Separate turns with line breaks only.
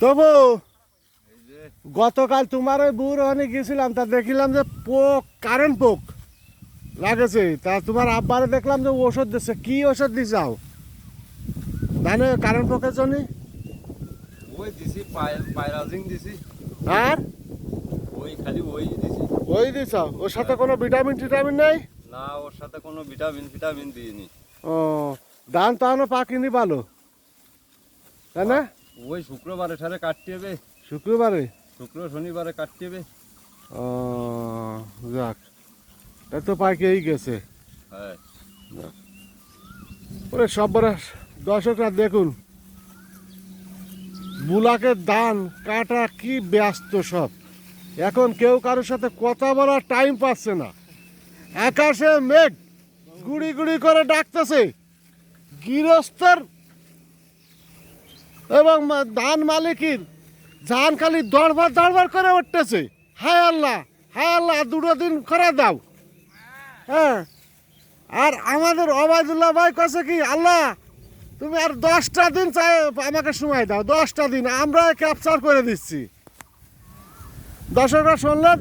তবু গতকাল তোমার ওই বুড় ওখানে গেছিলাম তা দেখিলাম যে পোক কারেন্ট পোক লাগেছে। তা তোমার আব্বারে দেখলাম যে ওষুধ দিচ্ছে কি ওষুধ দিছাও ধানে কারেন্ট পোকের জন্য?
ওই দিছি পায়রাজিং দিছি।
আর?
ওই খালি ওই দিছি।
ওই দিছাও ওর সাথে কোনো ভিটামিন টিটামিন নেই?
না ওর সাথে কোনো ভিটামিন ভিটামিন দিইনি।
ও ধান তাহলে পাকিনি ভালো। তাই না?
ওই শুক্রবারে সারে কাটতে হবে
শুক্রবারে?
শুক্র শনিবারে কাটতে হবে
ও যাক। তা তো পাইকেই গেছে।
হ্যাঁ।
ওরে সব দর্শকরা দেখুন। বুলাকের দান কাটা কি ব্যস্ত সব। এখন কেউ কারোর সাথে কথা বলার টাইম পাচ্ছে না। আকাশে মেঘ গুড়ি গুড়ি করে ডাকতেছে। গৃহস্থর এবং ধান মালিকের ধান খালি দরবার দরবার করে উঠতেছে। হায় আল্লাহ হায় আল্লাহ দুটো দিন করে দাও। হ্যাঁ। আর আমাদের অবায়দুল্লাহ ভাই কাছে কি, আল্লাহ, তুমি আর দশটা দিন চাই, আমাকে সময় দাও, দশটা দিন, আমরা ক্যাপচার করে দিচ্ছি। দর্শকরা শুনলেন?